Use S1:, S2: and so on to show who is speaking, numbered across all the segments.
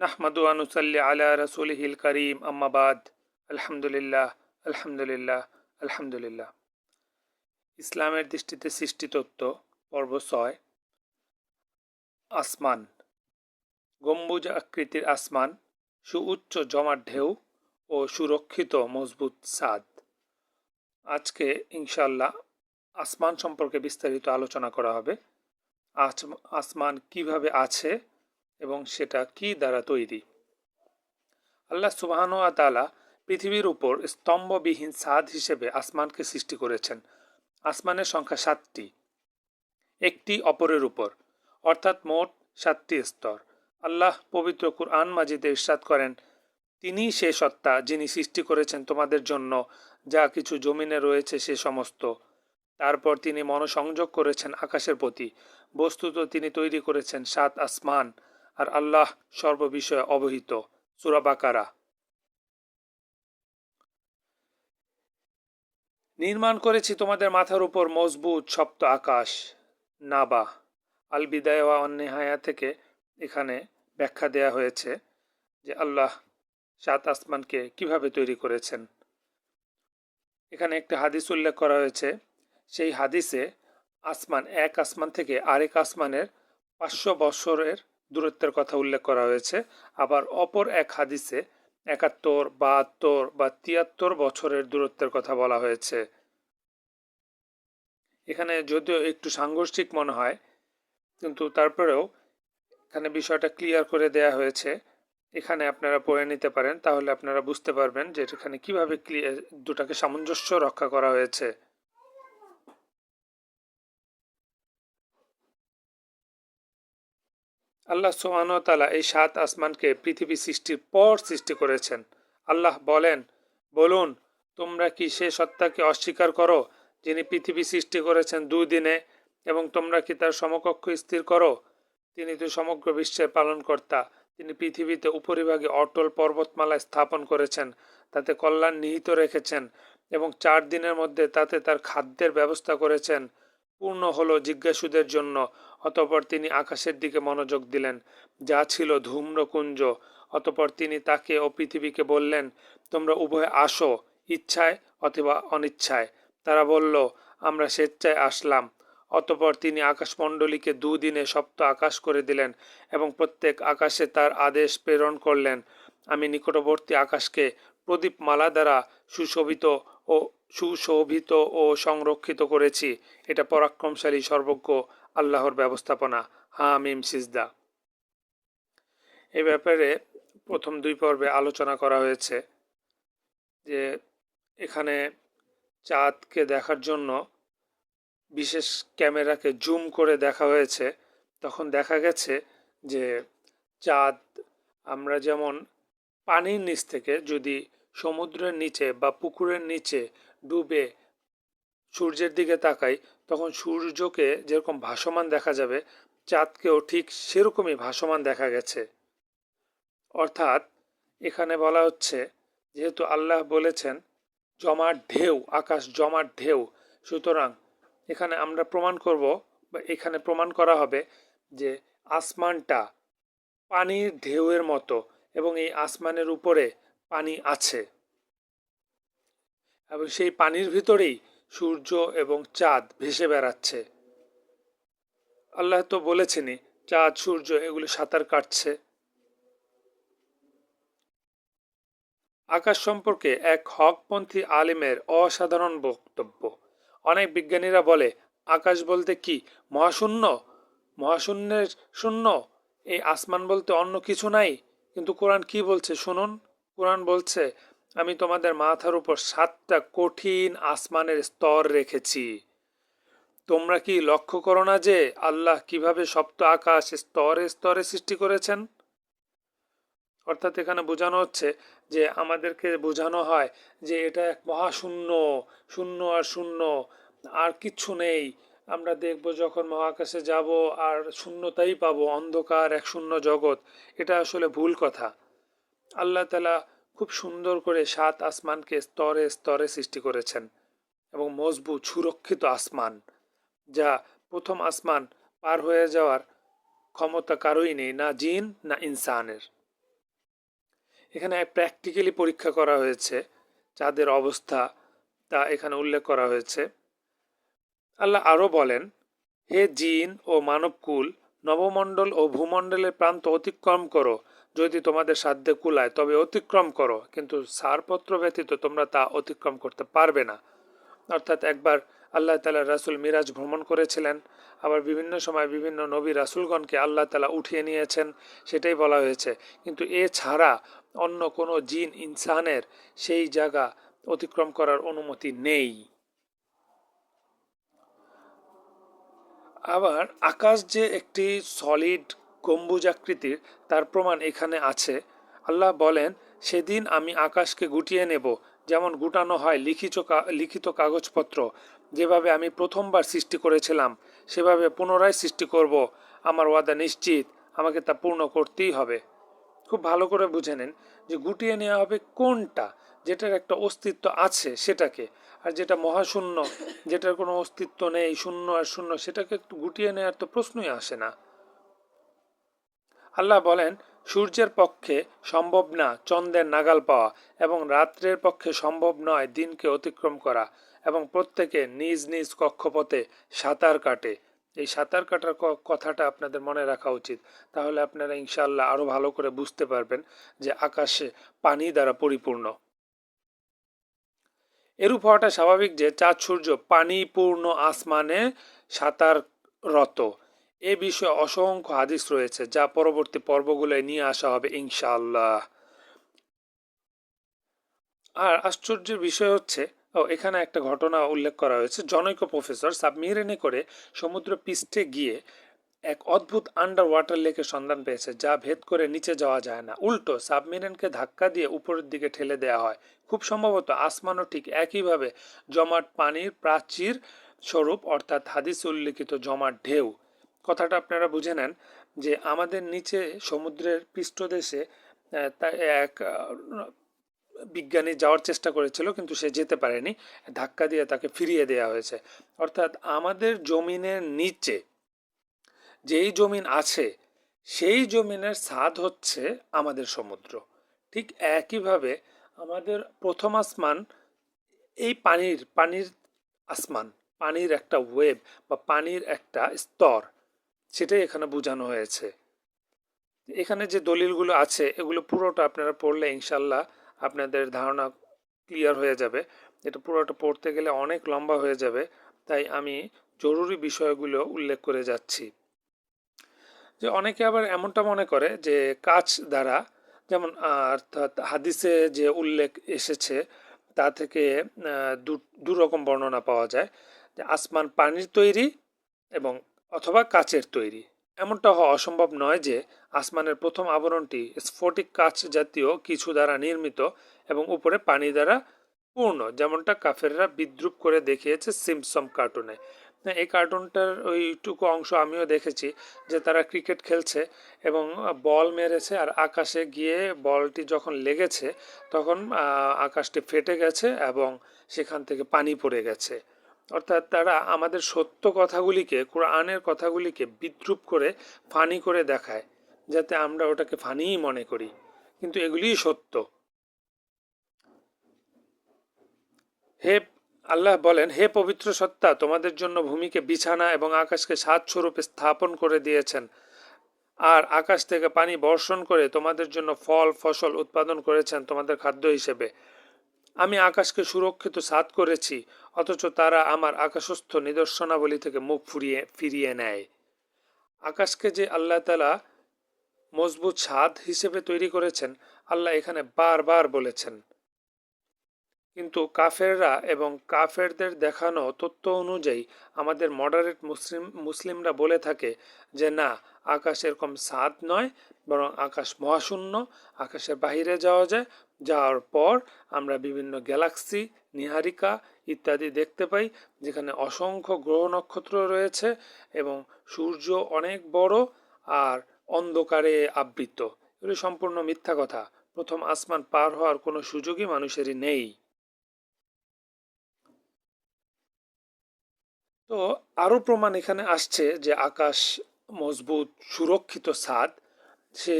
S1: নাহমাদু আনুসাল্লি আলা রসুলহিল করিম আম্মাবাদ আলহামদুলিল্লাহ আলহামদুলিল্লাহ আলহামদুলিল্লাহ। ইসলামের দৃষ্টিতে সৃষ্টিতত্ত্ব পর্ব ছয়, আসমান। গম্বুজ আকৃতির আসমান, সুউচ্চ জমাট ঢেউ ও সুরক্ষিত মজবুত সাদ আজকে ইনশাল্লাহ আসমান সম্পর্কে বিস্তারিত আলোচনা করা হবে। আসমান কীভাবে আছে এবং সেটা কি দ্বারা তৈরি? আল্লাহ সুবাহান তালা পৃথিবীর উপর স্তম্ভবিহীন সাদ হিসেবে আসমানকে সৃষ্টি করেছেন। আসমানের সংখ্যা সাতটি। একটি অপরের উপর, অর্থাৎ মোট সাতটি স্তর। আল্লাহ পবিত্র কুরআন মাজিদে ইরশাদ করেন, তিনি সে সত্তা যিনি সৃষ্টি করেছেন তোমাদের জন্য, যা কিছু জমিনে রয়েছে সে সমস্ত। তারপর তিনি মনসংযোগ করেছেন আকাশের প্রতি। বস্তুত তিনি তৈরি করেছেন সাত আসমান। আর আল্লাহ সর্ববিষয়ে অবহিত। সুরাবাকারা নির্মাণ করেছি তোমাদের মাথার উপর মজবুত সপ্ত আকাশ, নাবা। আল বিদায় ওয়া অন্নেহায়া থেকে এখানে ব্যাখ্যা দেয়া হয়েছে যে আল্লাহ সাত আসমানকে কীভাবে তৈরি করেছেন। এখানে একটা হাদিস উল্লেখ করা হয়েছে, সেই হাদিসে আসমান এক আসমান থেকে আরেক আসমানের পাঁচশো বছরের দূরত্বের কথা উল্লেখ করা হয়েছে। আবার অপর এক হাদিসে একাত্তর, বাহাত্তর বা তিয়াত্তর বছরের দূরত্বের কথা বলা হয়েছে। এখানে যদিও একটু সাংঘর্ষিক মনে হয়, কিন্তু তারপরেও এখানে বিষয়টা ক্লিয়ার করে দেয়া হয়েছে। এখানে আপনারা পড়ে নিতে পারেন, তাহলে আপনারা বুঝতে পারবেন যে এখানে কীভাবে ক্লিয়ার দুটাকে সামঞ্জস্য রক্ষা করা হয়েছে। আল্লাহ সোহান তালা এই সাত আসমানকে পৃথিবী সৃষ্টির পর সৃষ্টি করেছেন। আল্লাহ বলেন, বলুন, তোমরা কি সে সত্তাকে অস্বীকার করো, যিনি পৃথিবী সৃষ্টি করেছেন দুই দিনে, এবং তোমরা কি তার সমকক্ষ স্থির করো? তিনি তো সমগ্র বিশ্বের পালনকর্তা, তিনি পৃথিবীতে উপরিভাগে অটল পর্বতমালা স্থাপন করেছেন, তাতে কল্যাণ নিহিত রেখেছেন, এবং চার দিনের মধ্যে তাতে তার খাদ্যের ব্যবস্থা করেছেন। পূর্ণ হলো জিজ্ঞাসুদের জন্য অতপর তিনি আকাশের দিকে মনোযোগ দিলেন, যা ছিল ধূম্রকুঞ্জ। অতপর তিনি তাকে ও পৃথিবীকে বললেন, তোমরা উভয় আসো, ইচ্ছায় অথবা অনিচ্ছায়। তারা বলল, আমরা স্বেচ্ছায় আসলাম। অতপর তিনি আকাশমণ্ডলীকে দুদিনে সপ্ত আকাশ করে দিলেন এবং প্রত্যেক আকাশে তার আদেশ প্রেরণ করলেন, আমি নিকটবর্তী আকাশকে প্রদীপ মালা দ্বারা সুশোভিত ও সুশোভিত ও সংরক্ষিত করেছি। এটা পরাক্রমশালী, সর্বজ্ঞ আল্লাহর ব্যবস্থাপনা। হা মিম সিজদা। এ ব্যাপারে প্রথম দুই পর্বে আলোচনা করা হয়েছে যে এখানে চাঁদকে দেখার জন্য বিশেষ ক্যামেরাকে জুম করে দেখা হয়েছে। তখন দেখা গেছে যে চাঁদ আমরা যেমন পানির নিচ থেকে যদি সমুদ্রের নিচে বা পুকুরের নিচে ডুবে সূর্যের দিকে তাকাই, তখন সূর্যকে যেরকম ভাসমান দেখা যাবে, চাঁদকেও ঠিক সেরকমই ভাসমান দেখা গেছে। অর্থাৎ এখানে বলা হচ্ছে, যেহেতু আল্লাহ বলেছেন, জমার ঢেউ, আকাশ জমার ঢেউ, সুতরাং এখানে আমরা প্রমাণ করব, বা এখানে প্রমাণ করা হবে যে আসমানটা পানির ঢেউয়ের মতো এবং এই আসমানের উপরে পানি আছে। এবং সেই পানির ভিতরেই সূর্য এবং চাঁদ ভেসে বেড়াচ্ছে। আল্লাহ তো বলেছেনই, চাঁদ, সূর্য এগুলো সাঁতার কাটছে। আকাশ সম্পর্কে এক হকপন্থী আলিমের অসাধারণ বক্তব্য। অনেক বিজ্ঞানীরা বলে, আকাশ বলতে কি, মহাশূন্য? মহাশূন্যের শূন্য? এই আসমান বলতে অন্য কিছু নাই। কিন্তু কোরআন কি বলছে শুনুন। কোরআন বলছে আমি তোমাদের মাথার উপর সাতটা কঠিন আসমানের স্তর রেখেছি। তোমরা কি লক্ষ্য করো না যে আল্লাহ কীভাবে সপ্ত আকাশ স্তরে স্তরে সৃষ্টি করেছেন? অর্থাৎ এখানে বোঝানো হচ্ছে যে আমাদেরকে বোঝানো হয় যে এটা এক মহাশূন্য, শূন্য আর শূন্য, আর কিচ্ছু নেই। আমরা দেখব যখন মহাকাশে যাব আর শূন্যতাই পাবো, অন্ধকার এক শূন্য জগৎ। এটা আসলে ভুল কথা। আল্লাহ তালা খুব সুন্দর করে সাত আসমানকে স্তরে স্তরে সৃষ্টি করেছেন এবং মজবুত, সুরক্ষিত আসমান, যা প্রথম আসমান পার হয়ে যাওয়ার ক্ষমতা কারোই নেই, না জিন, না ইনসানের। এখানে প্র্যাকটিক্যালি পরীক্ষা করা হয়েছে চাঁদের অবস্থা তা এখানে উল্লেখ করা হয়েছে। আল্লাহ আরও বলেন, হে জিন ও মানবকুল, নবমণ্ডল ও ভূমণ্ডলের প্রান্ত অতিক্রম করো যদি তোমাদের সাধ্যে কুলায়, তবে অতিক্রম করো, কিন্তু সারপত্র ব্যতীত তোমরা তা অতিক্রম করতে পারবে না। অর্থাৎ একবার আল্লাহ তালা রাসুল মিরাজ ভ্রমণ করেছিলেন, আবার বিভিন্ন সময় বিভিন্ন নবী রাসুলগণকে আল্লাহ তালা উঠিয়ে নিয়েছেন, সেটাই বলা হয়েছে। কিন্তু এছাড়া অন্য কোনো জিন ইনসানের সেই জায়গা অতিক্রম করার অনুমতি নেই। আবার আকাশ যে একটি সলিড গম্বুজাকৃতির তার প্রমাণ এখানে আছে। আল্লাহ বলেন, সেদিন আমি আকাশকে গুটিয়ে নেব, যেমন গুটানো হয় লিখিত লিখিত কাগজপত্র। যেভাবে আমি প্রথমবার সৃষ্টি করেছিলাম, সেভাবে পুনরায় সৃষ্টি করব। আমার ওয়াদা নিশ্চিত, আমাকে তা পূর্ণ করতেই হবে। খুব ভালো করে বুঝে নেন যে গুটিয়ে নেওয়া হবে কোনটা, যেটার একটা অস্তিত্ব আছে সেটাকে। আর যেটা মহাশূন্য, যেটার কোনো অস্তিত্ব নেই, শূন্য আর শূন্য, সেটাকে গুটিয়ে নেওয়ার তো প্রশ্নই আসে না। আল্লাহ বলেন, সূর্যের পক্ষে সম্ভব না চন্দ্রের নাগাল পাওয়া এবং রাত্রের পক্ষে সম্ভব নয় দিনকে অতিক্রম করা এবং প্রত্যেকে নিজ নিজ কক্ষপথে সাঁতার কাটে। এই সাঁতার কাটার কথাটা আপনাদের মনে রাখা উচিত। তাহলে আপনারা ইনশাল্লাহ আরও ভালো করে বুঝতে পারবেন যে আকাশে পানি দ্বারা পরিপূর্ণ। এরূপ হওয়াটা স্বাভাবিক যে চাঁদ সূর্য পানিপূর্ণ আসমানে সাঁতাররত। এ বিষয়ে অসংখ্য হাদিস রয়েছে, যা পরবর্তী পর্বগুলোয় নিয়ে আসা হবে ইনশাআল্লাহ। আর আশ্চর্যের বিষয় হচ্ছে, ও এখানে একটা ঘটনা উল্লেখ করা হয়েছে। জনৈক প্রফেসর সাবমেরিনে করে সমুদ্র পৃষ্ঠে গিয়ে এক অদ্ভুত আন্ডার ওয়াটার লেকের সন্ধান পেয়েছে, যা ভেদ করে নিচে যাওয়া যায় না। উল্টো, সাবমেরিনকে ধাক্কা দিয়ে উপরের দিকে ঠেলে দেওয়া হয়। খুব সম্ভবত আসমানও ঠিক একইভাবে জমাট পানির প্রাচীর স্বরূপ, অর্থাৎ হাদিস উল্লিখিত জমাট ঢেউ। কথাটা আপনারা বুঝে নেন যে আমাদের নিচে সমুদ্রের পৃষ্ঠদেশে এক বিজ্ঞানী যাওয়ার চেষ্টা করেছিল কিন্তু সে যেতে পারেনি। ধাক্কা দিয়ে তাকে ফিরিয়ে দেওয়া হয়েছে। অর্থাৎ আমাদের জমিনের নিচে যেই জমিন আছে, সেই জমিনের স্বাদ হচ্ছে আমাদের সমুদ্র। ঠিক একইভাবে আমাদের প্রথম আসমান এই পানির পানির আসমান, পানির একটা ওয়েব বা পানির একটা স্তর। সেটাই এখানে বোঝানো হয়েছে। এখানে যে দলিলগুলো আছে, এগুলো পুরোটা আপনারা পড়লে ইনশাল্লাহ আপনাদের ধারণা ক্লিয়ার হয়ে যাবে। এটা পুরোটা পড়তে গেলে অনেক লম্বা হয়ে যাবে, তাই আমি জরুরি বিষয়গুলো উল্লেখ করে যাচ্ছি। যে অনেকে আবার এমনটা মনে করে যে কাজ দ্বারা, যেমন অর্থাৎ হাদিসে যে উল্লেখ এসেছে, তা থেকে দু রকম বর্ণনা পাওয়া যায়। যে আসমান পানির তৈরি এবং অথবা কাচের তৈরি। এমনটা হওয়া অসম্ভব নয় যে আসমানের প্রথম আবরণটি স্ফটিক কাচ জাতীয় কিছু দ্বারা নির্মিত এবং উপরে পানি দ্বারা পূর্ণ, যেমনটা কাফেররা বিদ্রুপ করে দেখিয়েছে সিমসম কার্টুনে। এই কার্টুনটার ওইটুকু অংশ আমিও দেখেছি যে তারা ক্রিকেট খেলছে এবং বল মেরেছে আর আকাশে গিয়ে বলটি যখন লেগেছে, তখন আকাশটি ফেটে গেছে এবং সেখান থেকে পানি পড়ে গেছে। অর্থাৎ তারা আমাদের সত্য কথাগুলিকে, কোরআনের কথাগুলিকে বিদ্রুপ করে, ফানি করে দেখায়, যাতে আমরা ওটাকে ফানিই মনে করি। কিন্তু এগুলিই সত্য। হে, আল্লাহ বলেন, হে পবিত্র সত্তা, তোমাদের জন্য ভূমিকে বিছানা এবং আকাশকে সাত স্বরূপে স্থাপন করে দিয়েছেন। আর আকাশ থেকে পানি বর্ষণ করে তোমাদের জন্য ফল, ফসল উৎপাদন করেছেন তোমাদের খাদ্য হিসেবে। আমি আকাশকে সুরক্ষিত সাত করেছি, অথচ তারা আমার আকাশস্থ নিদর্শনাবলী থেকে মুখ ফুরিয়ে, ফিরিয়ে নেয়। আকাশকে যে আল্লাহ তালা মজবুত ছাদ হিসেবে তৈরি করেছেন, আল্লাহ এখানে বারবার বলেছেন। কিন্তু কাফেররা এবং কাফেরদের দেখানো তথ্য অনুযায়ী আমাদের মডারেট মুসলিম, মুসলিমরা বলে থাকে যে, না, আকাশ এরকম সাদ নয়, বরং আকাশ মহাশূন্য, আকাশের বাহিরে যাওয়া যায় যাওয়ার পর আমরা বিভিন্ন গ্যালাক্সি, নিহারিকা ইত্যাদি দেখতে পাই, যেখানে অসংখ্য গ্রহ নক্ষত্র রয়েছে এবং সূর্য অনেক বড় আর অন্ধকারে আবৃত। এগুলি সম্পূর্ণ মিথ্যা কথা। প্রথম আসমান পার হওয়ার কোনো সুযোগই মানুষেরই নেই। তো আরও প্রমাণ এখানে আসছে যে আকাশ মজবুত, সুরক্ষিত সাদ সে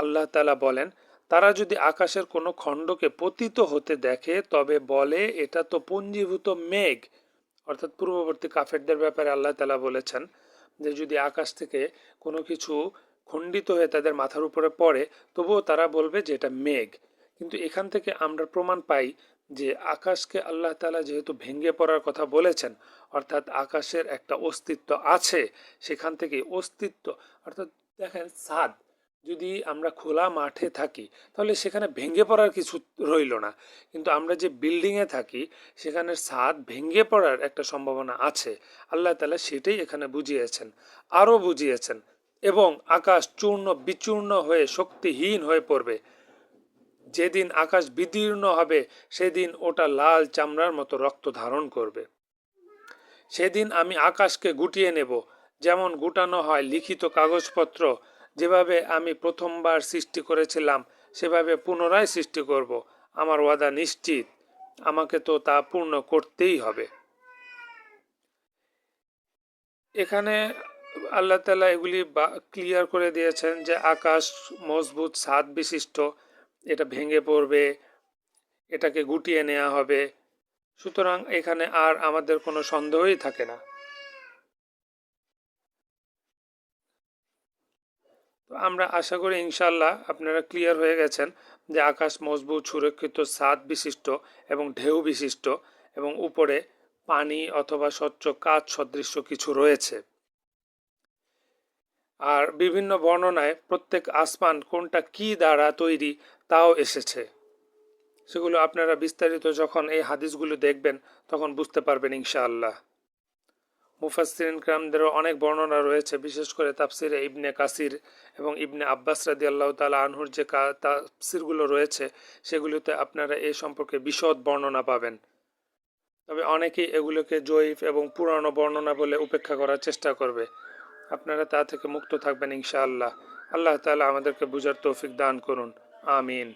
S1: আল্লাহ তালা বলেন তারা যদি আকাশের কোনো খণ্ডকে পতিত হতে দেখে, তবে বলে, এটা তো পুঞ্জীভূত মেঘ। অর্থাৎ পূর্ববর্তী কাফেরদের ব্যাপারে আল্লাহ তালা বলেছেন যে, যদি আকাশ থেকে কোনো কিছু খণ্ডিত হয়ে তাদের মাথার উপরে পড়ে, তবুও তারা বলবে যে, এটা মেঘ। কিন্তু এখান থেকে আমরা প্রমাণ পাই যে, আকাশকে আল্লাহ তালা যেহেতু ভেঙে পড়ার কথা বলেছেন, অর্থাৎ আকাশের একটা অস্তিত্ব আছে, সেখান থেকে অস্তিত্ব, অর্থাৎ দেখেন সাদ যদি আমরা খোলা মাঠে থাকি, তাহলে সেখানে ভেঙে পড়ার কিছু রইল না। কিন্তু আমরা যে বিল্ডিংয়ে থাকি, সেখানে ছাদ ভেঙে পড়ার একটা সম্ভাবনা আছে। আল্লাহ তালা সেটাই এখানে বুঝিয়েছেন, আরও বুঝিয়েছেন এবং আকাশ চূর্ণ বিচূর্ণ হয়ে শক্তিহীন হয়ে পড়বে। যেদিন আকাশ বিদীর্ণ হবে, সেদিন ওটা লাল চামড়ার মতো রক্ত ধারণ করবে। সেদিন আমি আকাশকে গুটিয়ে নেব, যেমন গুটানো হয় লিখিত কাগজপত্র যেভাবে আমি প্রথমবার সৃষ্টি করেছিলাম, সেভাবে পুনরায় সৃষ্টি করব। আমার ওয়াদা নিশ্চিত। আমাকে তো তা পূর্ণ করতেই হবে। এখানে আল্লাহ তালা এগুলি ক্লিয়ার করে দিয়েছেন যে আকাশ মজবুত, ছাদ বিশিষ্ট, এটা ভেঙে পড়বে, এটাকে গুটিয়ে নেওয়া হবে। সুতরাং এখানে আর আমাদের কোনো সন্দেহই থাকে না। তো আমরা আশা করি ইনশাল্লাহ আপনারা ক্লিয়ার হয়ে গেছেন যে আকাশ মজবুত, সুরক্ষিত ছাদ বিশিষ্ট এবং ঢেউ বিশিষ্ট এবং উপরে পানি অথবা স্বচ্ছ কাজ সদৃশ্য কিছু রয়েছে। আর বিভিন্ন বর্ণনায় প্রত্যেক আসমান কোনটা কি দ্বারা তৈরি তাও এসেছে। সেগুলো আপনারা বিস্তারিত যখন এই হাদিসগুলো দেখবেন তখন বুঝতে পারবেন ইনশাআল্লাহ। মুফাসরিন ক্রামদেরও অনেক বর্ণনা রয়েছে, বিশেষ করে তাফসিরে ইবনে কাসির এবং ইবনে আব্বাস রাদি আল্লাহ তালা আনহুর যে তাফসিরগুলো রয়েছে, সেগুলোতে আপনারা এ সম্পর্কে বিশদ বর্ণনা পাবেন। তবে অনেকেই এগুলোকে জয়ীফ এবং পুরানো বর্ণনা বলে উপেক্ষা করার চেষ্টা করবে। আপনারা তা থেকে মুক্ত থাকবেন ইনশাআল্লাহ। আল্লাহ তালা আমাদেরকে বুঝার তৌফিক দান করুন। আমিন।